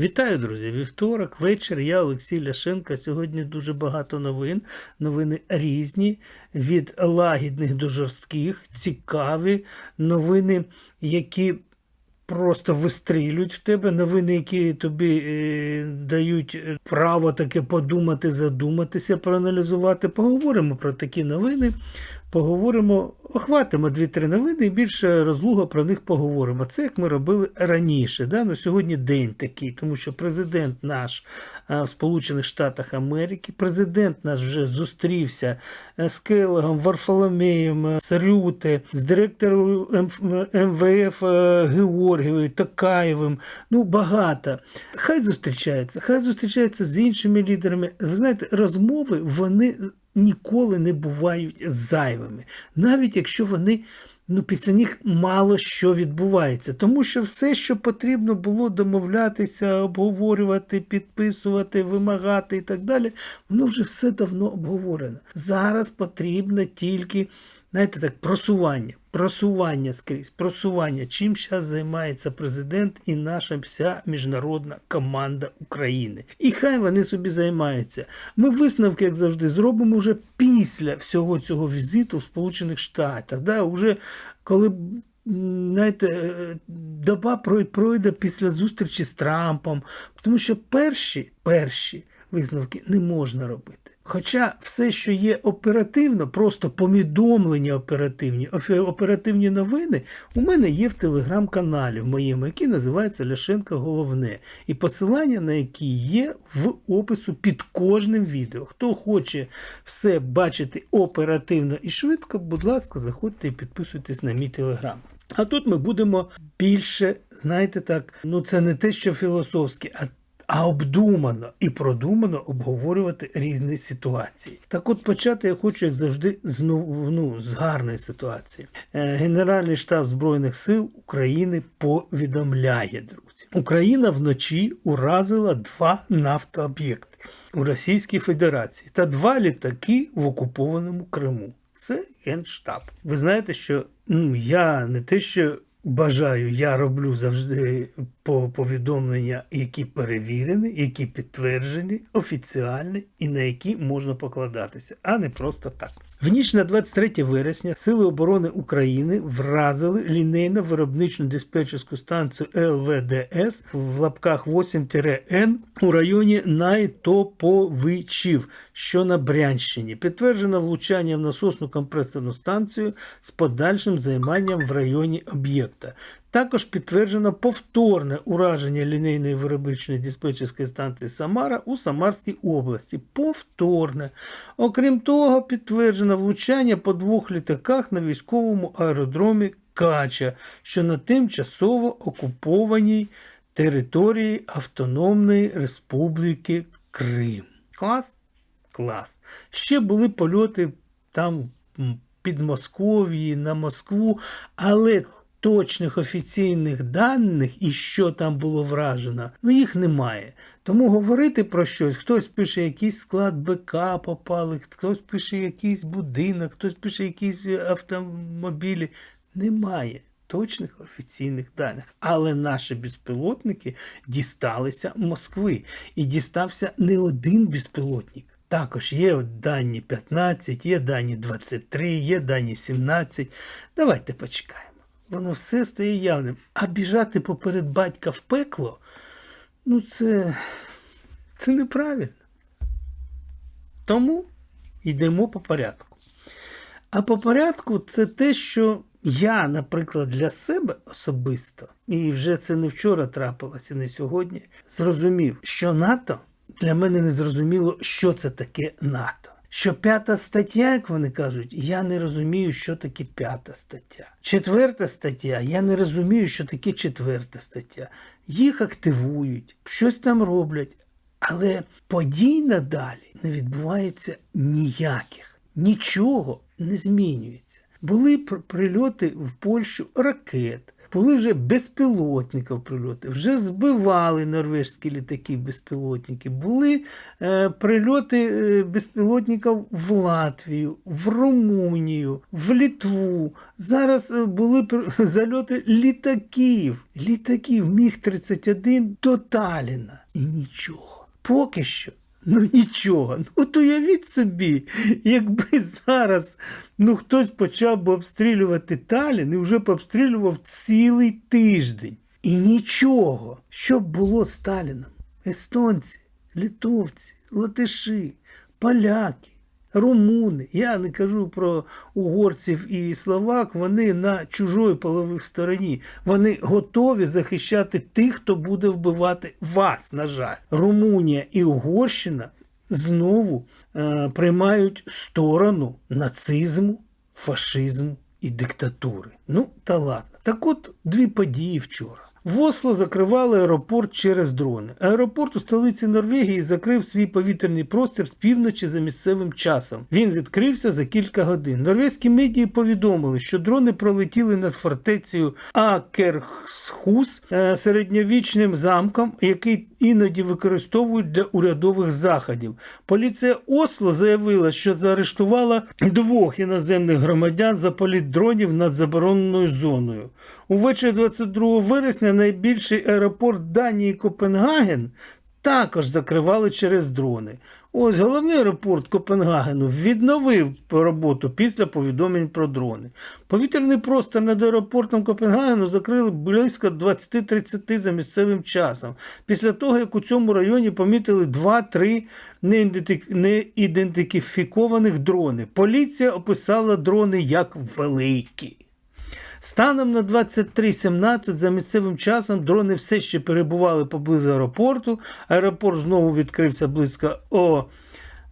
Вітаю, друзі! Вівторок, вечір. Я Олексій Ляшенко. Сьогодні дуже багато новин. Новини різні, від лагідних до жорстких, цікаві новини, які просто вистрілюють в тебе. Новини, які тобі е, дають е, право таке подумати, задуматися, проаналізувати. Поговоримо про такі новини. Поговоримо, охватимо дві-три новини і більше розлуга про них поговоримо. Це як ми робили раніше. Да? Ну, сьогодні день такий, тому що президент наш в Сполучених Штатах Америки, президент наш вже зустрівся е, з Келлогом, Варфоломеєм, е, з директором МВФ е, Георгієвою, Токаєвим. Ну, багато. Хай зустрічається, хай зустрічається з іншими лідерами. Ви знаєте, розмови вони ніколи не бувають зайвими, навіть якщо вони. Ну, після них мало що відбувається, тому що все, що потрібно було домовлятися, обговорювати, підписувати, вимагати і так далі, воно вже все давно обговорено. Зараз потрібно тільки, знаєте, так, просування, просування скрізь, просування. Чим зараз займається президент і наша вся міжнародна команда України. І хай вони собі займаються. Ми висновки, як завжди, зробимо вже після всього цього візиту в Сполучених Штатах. Да, уже коли знаєте, е, доба пройде після зустрічі з Трампом, тому що перші, перші висновки не можна робити. Хоча все, що є оперативно, просто повідомлення оперативні, оперативні новини у мене є в телеграм-каналі в моєму, який називається Ляшенко Головне. І посилання на які є в опису під кожним відео. Хто хоче все бачити оперативно і швидко, будь ласка, заходьте і підписуйтесь на мій телеграм. А тут ми будемо більше, знаєте так, ну це не те, що філософське, а а обдумано і продумано обговорювати різні ситуації. Так от почати я хочу, як завжди, з, ну, з гарної ситуації. Е, Генеральний штаб Збройних сил України повідомляє, друзі. Україна вночі уразила два нафтооб'єкти у Російській Федерації та два літаки в окупованому Криму. Це Генштаб. Ви знаєте, що ну, я не те, що бажаю, я роблю завжди повідомлення, які перевірені, які підтверджені, офіціальні і на які можна покладатися, а не просто так. В ніч на 23 вересня Сили оборони України вразили лінейно виробничну диспетчерську станцію ЛВДС в лапках 8-Н у районі Найтоповичів, що на Брянщині. Підтверджено влучання в насосну компресорну станцію з подальшим займанням в районі об'єкта. Також підтверджено повторне ураження лінейної виробничої диспетчерської станції Самара у Самарській області. Повторне. Окрім того, підтверджено влучання по двох літаках на військовому аеродромі Кача, що на тимчасово окупованій території Автономної Республіки Крим. Клас? Клас. Ще були польоти там під Московії, на Москву, але точних офіційних даних і що там було вражено, ну їх немає. Тому говорити про щось, хтось пише якийсь склад БК попали, хтось пише якийсь будинок, хтось пише якісь автомобілі. Немає точних офіційних даних. Але наші безпілотники дісталися Москви. І дістався не один безпілотник. Також є дані 15, є дані 23, є дані 17. Давайте почекаємо. Воно все стає явним. А біжати поперед батька в пекло, ну це, це неправильно. Тому йдемо по порядку. А по порядку це те, що я, наприклад, для себе особисто, і вже це не вчора трапилося, не сьогодні, зрозумів, що НАТО для мене не зрозуміло, що це таке НАТО. Що п'ята стаття, як вони кажуть, я не розумію, що таке п'ята стаття. Четверта стаття, я не розумію, що таке четверта стаття. Їх активують, щось там роблять, але подій надалі не відбувається ніяких, нічого не змінюється. Були прильоти в Польщу ракет, були вже безпілотників прильоти, вже збивали норвежські літаки безпілотники, були е, прильоти е, безпілотників в Латвію, в Румунію, в Літву. Зараз е, були зальоти літаків, літаків Міг-31 до Таліна. І нічого. Поки що. Ну нічого. Ну от уявіть собі, якби зараз ну, хтось почав би обстрілювати Талін і вже б обстрілював цілий тиждень. І нічого. Що б було з Таліном? Естонці, литовці, латиші, поляки, румуни. Я не кажу про угорців і словак, вони на чужої половій стороні. Вони готові захищати тих, хто буде вбивати вас, на жаль. Румунія і Угорщина знову е, приймають сторону нацизму, фашизму і диктатури. Ну, та ладно. Так от дві події вчора. В Осло закривали аеропорт через дрони. Аеропорт у столиці Норвегії закрив свій повітряний простір з півночі за місцевим часом. Він відкрився за кілька годин. Норвезькі медії повідомили, що дрони пролетіли над фортецею Акерхус, е, середньовічним замком, який іноді використовують для урядових заходів. Поліція Осло заявила, що заарештувала двох іноземних громадян за політ дронів над забороненою зоною. Увечері 22 вересня найбільший аеропорт Данії Копенгаген також закривали через дрони. Ось головний аеропорт Копенгагену відновив роботу після повідомлень про дрони. Повітряний простір над аеропортом Копенгагену закрили близько 20-30 за місцевим часом. Після того, як у цьому районі помітили 2-3 неідентифі- неідентифікованих дрони. Поліція описала дрони як великі. Станом на 23.17 за місцевим часом дрони все ще перебували поблизу аеропорту. Аеропорт знову відкрився близько о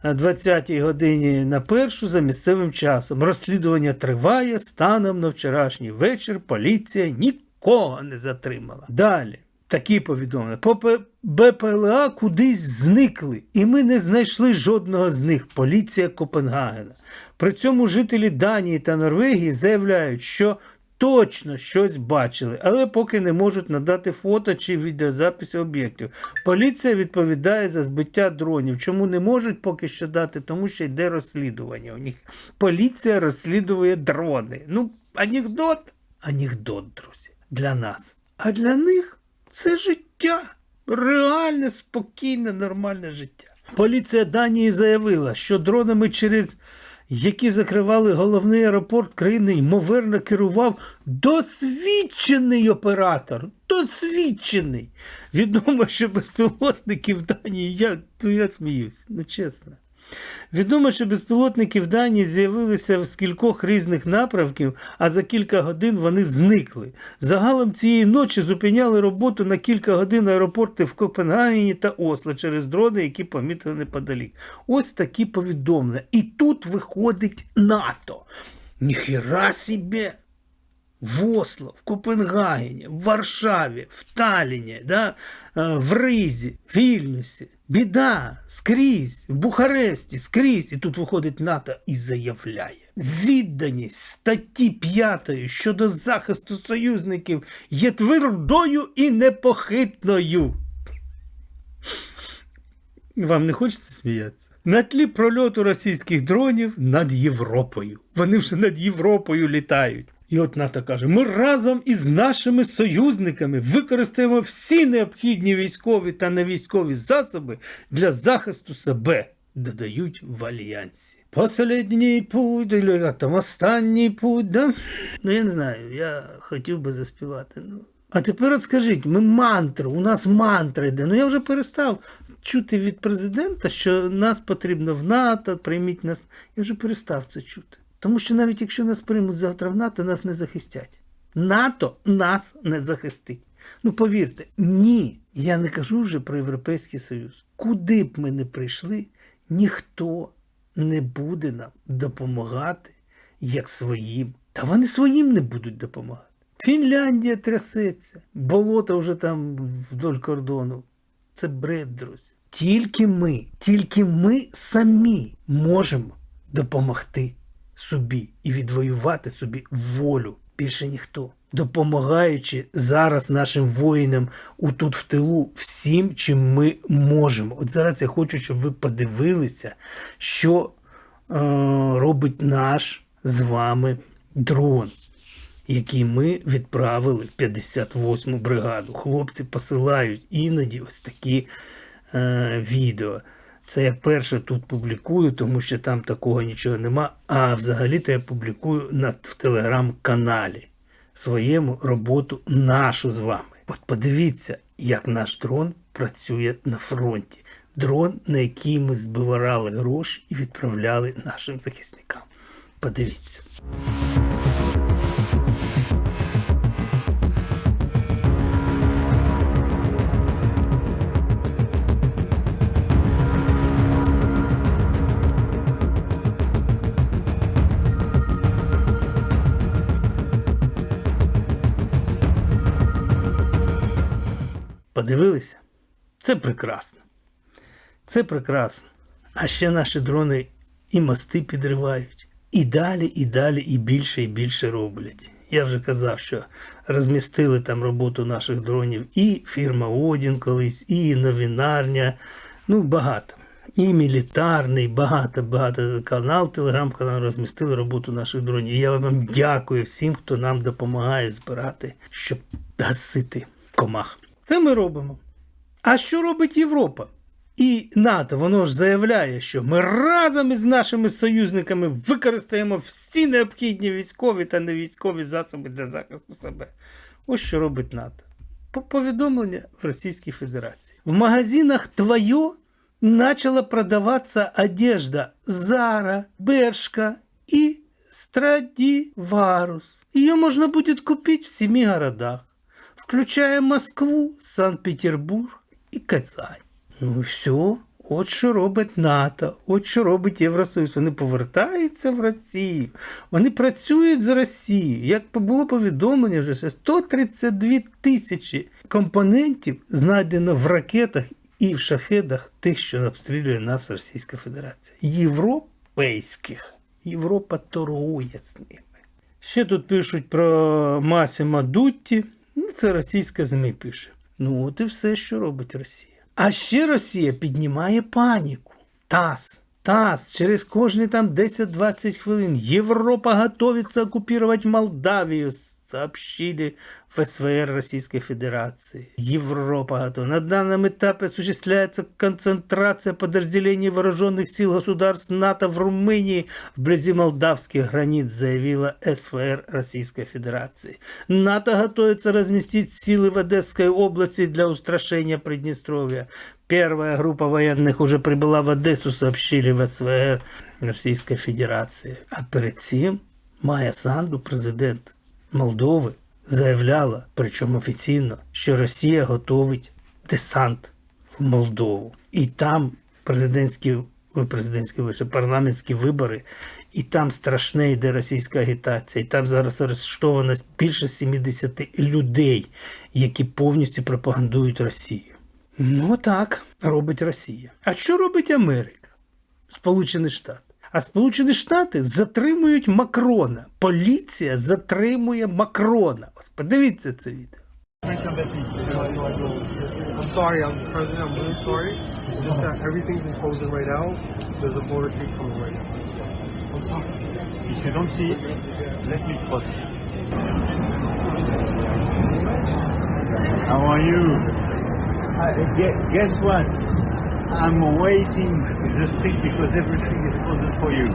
20-й годині на першу за місцевим часом. Розслідування триває. Станом на вчорашній вечір поліція нікого не затримала. Далі. Такі повідомлення. По БПЛА кудись зникли, і ми не знайшли жодного з них. Поліція Копенгагена. При цьому жителі Данії та Норвегії заявляють, що точно щось бачили, але поки не можуть надати фото чи відеозаписи об'єктів. Поліція відповідає за збиття дронів. Чому не можуть поки що дати? Тому що йде розслідування. У них поліція розслідує дрони. Ну, анекдот, анекдот, друзі, для нас. А для них це життя. Реальне, спокійне, нормальне життя. Поліція Данії заявила, що дронами через які закривали головний аеропорт країни, ймовірно керував досвідчений оператор. Досвідчений. Відомо, що безпілотники в Данії, я, ну, я сміюсь, ну чесно. Відомо, що безпілотники в Данії з'явилися з кількох різних напрямків, а за кілька годин вони зникли. Загалом цієї ночі зупиняли роботу на кілька годин аеропорти в Копенгагені та Осло через дрони, які помітили неподалік. Ось такі повідомлення. І тут виходить НАТО. Ніхіра собі! В Осло, в Копенгагені, в Варшаві, в Талліні, да, е, в Ризі, в Вільнюсі. Біда скрізь, в Бухаресті, скрізь. І тут виходить НАТО і заявляє. Відданість статті 5 щодо захисту союзників є твердою і непохитною. Вам не хочеться сміятися? На тлі прольоту російських дронів над Європою. Вони вже над Європою літають. І от НАТО каже: ми разом із нашими союзниками використаємо всі необхідні військові та невійськові засоби для захисту себе, додають в альянсі. Последній путь, як там останній путь, да? Ну я не знаю, я хотів би заспівати. Ну. А тепер от скажіть, ми мантру, у нас мантра йде. Ну я вже перестав чути від президента, що нас потрібно в НАТО, прийміть нас. Я вже перестав це чути. Тому що навіть якщо нас приймуть завтра в НАТО, нас не захистять. НАТО нас не захистить. Ну повірте, ні, я не кажу вже про Європейський Союз. Куди б ми не прийшли, ніхто не буде нам допомагати як своїм. Та вони своїм не будуть допомагати. Фінляндія трясеться, болото вже там вдоль кордону. Це бред, друзі. Тільки ми, тільки ми самі можемо допомогти собі і відвоювати собі волю Більше ніхто. Допомагаючи зараз нашим воїнам у тут в тилу всім, чим ми можемо. От зараз я хочу, щоб ви подивилися, що е, робить наш з вами дрон, який ми відправили 58-му бригаду. Хлопці посилають іноді ось такі е, відео. Це я перше тут публікую, тому що там такого нічого нема. А взагалі-то я публікую на, в телеграм-каналі своєму роботу нашу з вами. От подивіться, як наш дрон працює на фронті. Дрон, на який ми збирали гроші і відправляли нашим захисникам. Подивіться. Подивилися? Це прекрасно. Це прекрасно. А ще наші дрони і мости підривають. І далі, і далі, і більше, і більше роблять. Я вже казав, що розмістили там роботу наших дронів і фірма Одін колись, і новинарня. Ну, багато. І мілітарний, багато, багато канал, телеграм-канал розмістили роботу наших дронів. І я вам дякую всім, хто нам допомагає збирати, щоб гасити комах. Це ми робимо. А що робить Європа? І НАТО, воно ж заявляє, що ми разом із нашими союзниками використаємо всі необхідні військові та невійськові засоби для захисту себе. Ось що робить НАТО. Повідомлення в Російській Федерації. В магазинах Твоє начала продаваться одежда Зара, Бершка и Страдиварус. Ее можно будет купить в семи городах, включая Москву, Санкт-Петербург і Казань. Ну все, от що робить НАТО, от що робить Євросоюз. Вони повертаються в Росію, вони працюють з Росією. Як було повідомлення, вже 132 тисячі компонентів знайдено в ракетах і в шахедах тих, що обстрілює нас Російська Федерація. Європейських. Європа торгує з ними. Ще тут пишуть про Масіма Дутті. Ну, це російська ЗМІ пише. Ну, от і все, що робить Росія. А ще Росія піднімає паніку. ТАСС. ТАСС через кожні там 10-20 хвилин. Європа готовится окупувати Молдавию, сообщили в СВР Российской Федерации. Европа готова. На данном этапе осуществляется концентрация подразделений вооруженных сил государств НАТО в Румынии вблизи молдавских границ, заявила СВР Российской Федерации. НАТО готовится разместить силы в Одесской области для устрашения Приднестровья. Первая группа военных уже прибыла в Одессу, сообщили в СВР Російської Федерації. А перед цим Майя Санду, президент Молдови, заявляла, причому офіційно, що Росія готовить десант в Молдову. І там президентські, президентські вибори, парламентські вибори, і там страшне йде російська агітація. І там зараз арештовано більше 70 людей, які повністю пропагандують Росію. Ну так, робить Росія. А що робить Америка? Сполучені Штати. А Сполучені Штати затримують Макрона. Поліція затримує Макрона. Ось подивіться це відео. I'm sorry, I'm the president. I'm really sorry. It's just that everything's imposing right now. There's a border retreat coming right now. I'm sorry. If you don't see it, let me cross. How are you? Uh, guess what? I'm awaiting the seat because everything is posed for you.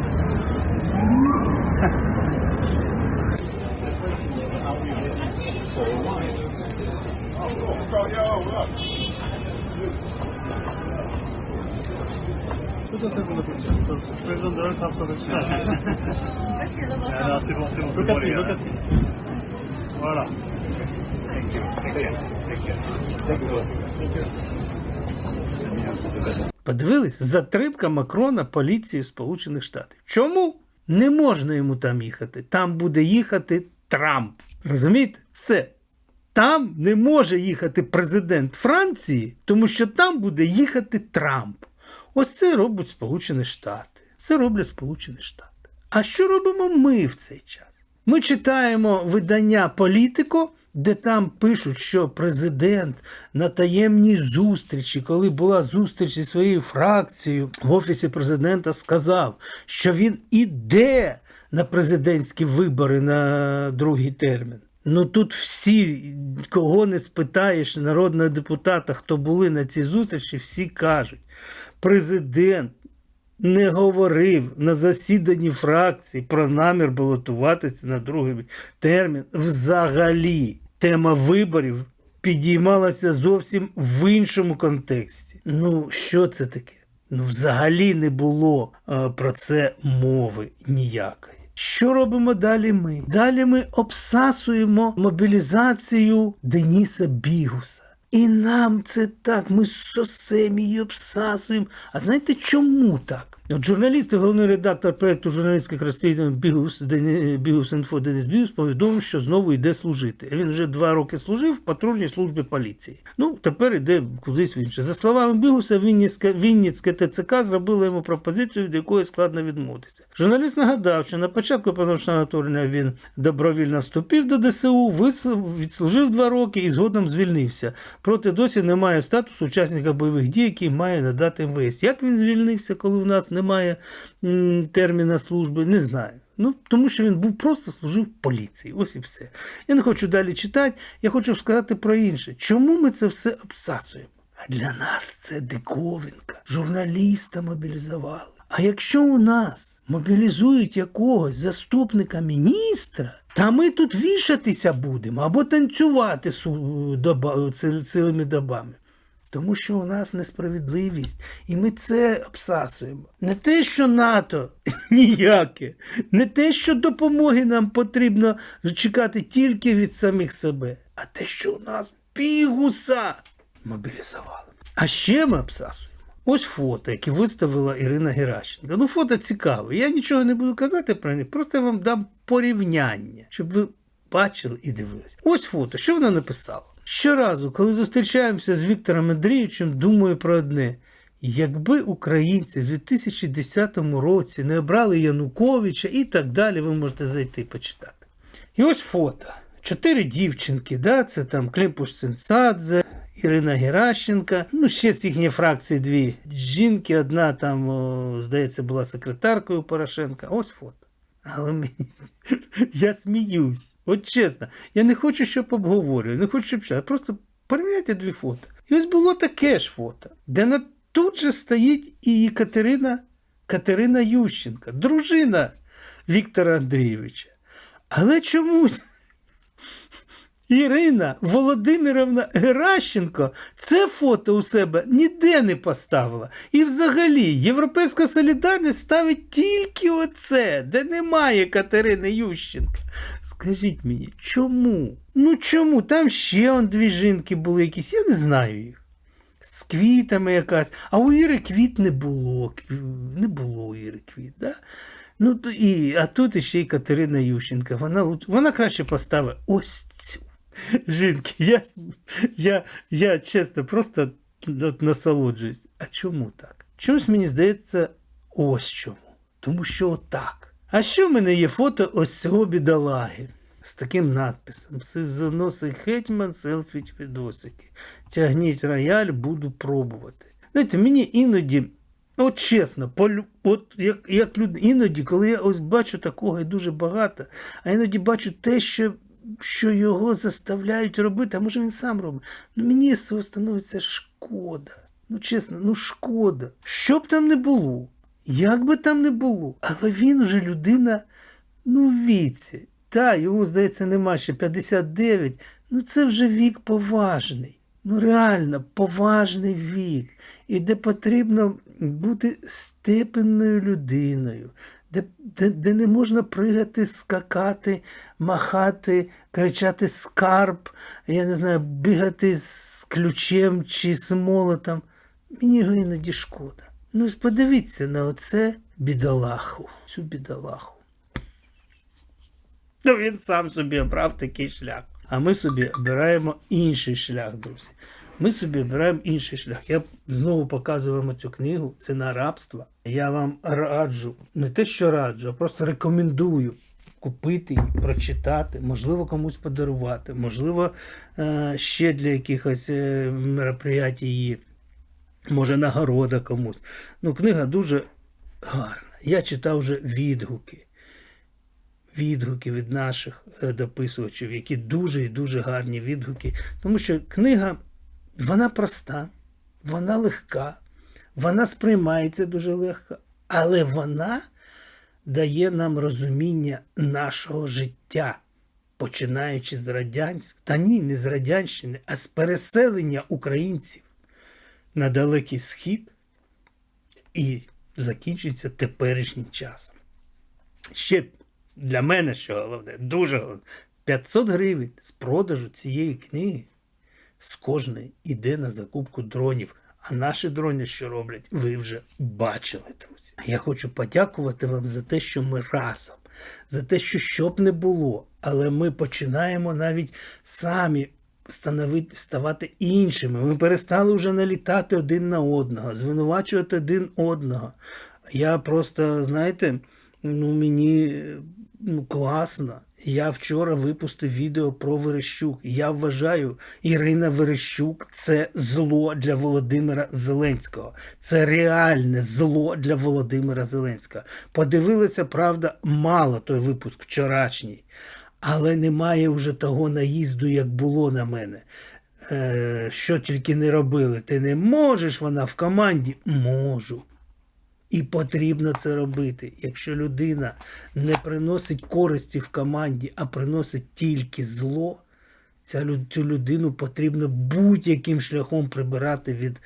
Burada bunu yapacağız. President Thank you. Thank you. Thank you. Подивились? Затримка Макрона поліції Сполучених Штатів. Чому? Не можна йому там їхати. Там буде їхати Трамп. Розумієте? Все. Там не може їхати президент Франції, тому що там буде їхати Трамп. Ось це роблять Сполучені Штати. Це роблять Сполучені Штати. А що робимо ми в цей час? Ми читаємо видання Політико, де там пишуть, що президент на таємній зустрічі, коли була зустріч зі своєю фракцією в офісі президента, сказав, що він іде на президентські вибори на другий термін. Ну тут всі, кого не спитаєш, народного депутата, хто були на цій зустрічі, всі кажуть, президент не говорив на засіданні фракції про намір балотуватися на другий термін. Взагалі, тема виборів підіймалася зовсім в іншому контексті. Ну, що це таке? Ну, взагалі не було е, про це мови ніякої. Що робимо далі ми? Далі ми обсасуємо мобілізацію Дениса Бігуса. І нам це так, ми сосем її обсасуємо. А знаєте чому так? От журналіст і головний редактор проєкту журналістських розслідувань Бігус, Бігус Інфо Денис Бігус повідомив, що знову йде служити. Він вже два роки служив в патрульній службі поліції. Ну, тепер йде кудись в інше. За словами Бігуса, Вінницьке, ТЦК зробило йому пропозицію, від якої складно відмовитися. Журналіст нагадав, що на початку повномасштабного вторгнення він добровільно вступив до ДСУ, відслужив два роки і згодом звільнився. Проте досі немає статусу учасника бойових дій, який має надати МВС. Як він звільнився, коли в нас немає терміна служби, не знаю. Ну, тому що він був просто служив поліції. Ось і все. Я не хочу далі читати, я хочу сказати про інше. Чому ми це все обсасуємо? А для нас це диковинка. Журналіста мобілізували. А якщо у нас мобілізують якогось заступника міністра, та ми тут вішатися будемо або танцювати цілими добами. Тому що у нас несправедливість, і ми це обсасуємо. Не те, що НАТО ніяке, не те, що допомоги нам потрібно чекати тільки від самих себе, а те, що у нас бігуса мобілізували. А ще ми обсасуємо. Ось фото, які виставила Ірина Геращенко. Ну, фото цікаве. Я нічого не буду казати про них, просто вам дам порівняння, щоб ви бачили і дивилися. Ось фото. Що вона написала? Щоразу, коли зустрічаємося з Віктором Андрійовичем, думаю про одне. Якби українці в 2010 році не обрали Януковича і так далі, ви можете зайти почитати. І ось фото. Чотири дівчинки, да? це там Климпуш Цинцадзе, Ірина Геращенка, ну ще з їхньої фракції дві жінки, одна там, здається, була секретаркою Порошенка. Ось фото. Але мені... я сміюсь. От чесно, я не хочу, щоб обговорювали, не хочу, щоб ще. Просто порівняйте дві фото. І ось було таке ж фото, де на тут же стоїть і Катерина, Катерина Ющенка, дружина Віктора Андрійовича. Але чомусь Ірина Володимировна Геращенко це фото у себе ніде не поставила. І взагалі Європейська солідарність ставить тільки оце, де немає Катерини Ющенка. Скажіть мені, чому? Ну чому? Там ще он дві жінки були якісь, я не знаю їх. З квітами якась, а у Іри квіт не було. Не було у Іри квіт. Да? Ну, і, а тут іще й Катерина Ющенка. Вона, вона краще поставить ось цю. Жінки, я, я, я чесно, просто насолоджуюсь. А чому так? Чомусь мені здається, ось чому. Тому що отак. А що в мене є фото ось цього бідолаги з таким надписом: Сизоносий гетьман, селфіч відосики. Тягніть рояль, буду пробувати. Знаєте, мені іноді. От чесно, полю, от як, як люд, іноді, коли я ось бачу такого і дуже багато, а іноді бачу те, що, що його заставляють робити, а може він сам робить. Ну мені з цього становиться шкода. Ну чесно, ну шкода. Що б там не було, як би там не було, але він вже людина, ну, в віці. Та, йому, здається, нема ще 59. Ну це вже вік поважний. Ну, реально, поважний вік. І де потрібно бути степенною людиною, де, де, де не можна пригати, скакати, махати, кричати скарб, я не знаю, бігати з ключем чи з молотом. Мені його іноді шкода. Ну, ось подивіться на оце бідолаху, цю бідолаху. Ну, він сам собі обрав такий шлях. А ми собі обираємо інший шлях, друзі. Ми собі обираємо інший шлях. Я знову показую вам цю книгу. Це на рабство. Я вам раджу, не те, що раджу, а просто рекомендую купити її, прочитати, можливо, комусь подарувати, можливо, е, ще для якихось е, мероприятій її, може, нагорода комусь. Ну, книга дуже гарна. Я читав вже відгуки. Відгуки від наших е, дописувачів, які дуже і дуже гарні відгуки. Тому що книга, вона проста, вона легка, вона сприймається дуже легко, але вона дає нам розуміння нашого життя, починаючи з радянського, та ні, не з Радянщини, а з переселення українців на Далекий Схід і закінчується теперішнім часом. Ще для мене, що головне, дуже головне, 500 гривень з продажу цієї книги з кожної йде на закупку дронів. А наші дрони, що роблять, ви вже бачили, друзі. Я хочу подякувати вам за те, що ми разом, за те, що що б не було, але ми починаємо навіть самі становити, ставати іншими. Ми перестали вже налітати один на одного, звинувачувати один одного. Я просто, знаєте, ну мені ну, класно. Я вчора випустив відео про Верещук. Я вважаю, Ірина Верещук це зло для Володимира Зеленського. Це реальне зло для Володимира Зеленського. Подивилися, правда, мало той випуск вчорашній, але немає вже того наїзду, як було на мене. Е, що тільки не робили. Ти не можеш, вона в команді? Можу. І потрібно це робити. Якщо людина не приносить користі в команді, а приносить тільки зло, цю людину потрібно будь-яким шляхом прибирати від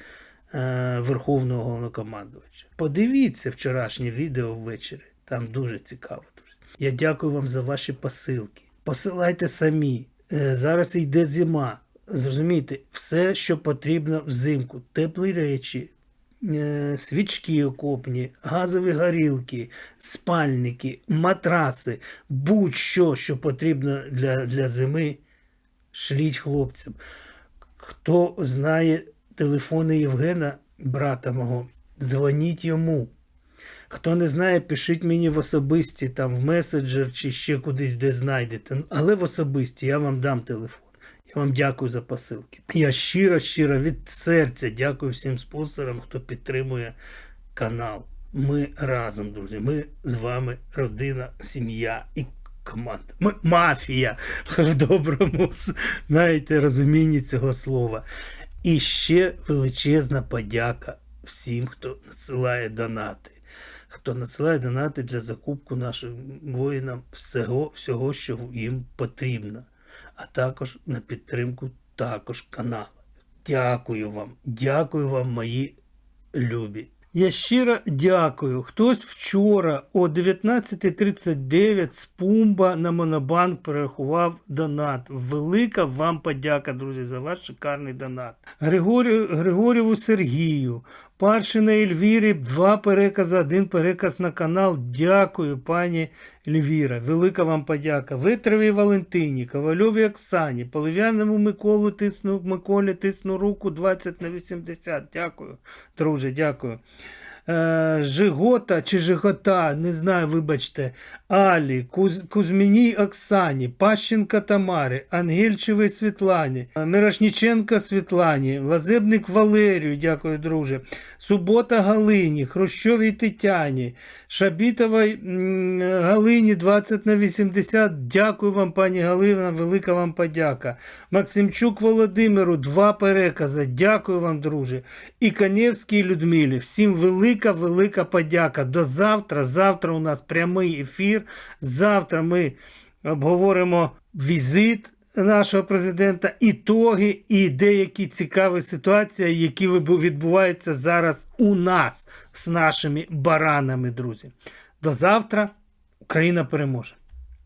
е, Верховного головнокомандувача. Подивіться вчорашнє відео ввечері. Там дуже цікаво. Я дякую вам за ваші посилки. Посилайте самі. Е, зараз йде зима. Зрозумійте, все, що потрібно взимку, теплі речі, свічки окопні, газові горілки, спальники, матраси, будь-що, що потрібно для, для зими, шліть хлопцям. Хто знає телефони Євгена, брата мого, дзвоніть йому. Хто не знає, пишіть мені в особисті, там в меседжер чи ще кудись, де знайдете. Але в особисті я вам дам телефон. Я вам дякую за посилки. Я щиро, щиро від серця дякую всім спонсорам, хто підтримує канал. Ми разом, друзі. Ми з вами родина, сім'я і команда. Ми мафія в доброму знаєте, розумінні цього слова. І ще величезна подяка всім, хто надсилає донати. Хто надсилає донати для закупку нашим воїнам всього, всього, що їм потрібно а також на підтримку також каналу. Дякую вам, дякую вам, мої любі. Я щиро дякую. Хтось вчора о 19.39 з Пумба на Монобанк перерахував донат. Велика вам подяка, друзі, за ваш шикарний донат. Григорію, Григорєву Сергію, Паршина Ельвірі, два перекази, один переказ на канал. Дякую, пані Ельвіра. Велика вам подяка. Витровій Валентині, Ковальові Оксані, Полив'яному Миколу тисну, Миколі тисну руку 20 на 80. Дякую, друже, дякую. Е, Жигота чи Жигота, не знаю, вибачте, Алі, Куз, Кузьміній Оксані, Пащенка Тамари, Ангельчевій Світлані, е, Мирошніченко Світлані, Лазебник Валерію, дякую, друже, Субота Галині, Хрущовій Тетяні, Шабітовій Галині 20 на 80. Дякую вам, пані Галина, велика вам подяка. Максимчук Володимиру, два перекази. Дякую вам, друже. І Каневській Людмилі. Всім велика, велика подяка. До завтра. Завтра у нас прямий ефір. Завтра ми обговоримо візит нашого президента, ітоги і деякі цікаві ситуації, які відбуваються зараз у нас з нашими баранами, друзі. До завтра. Україна переможе.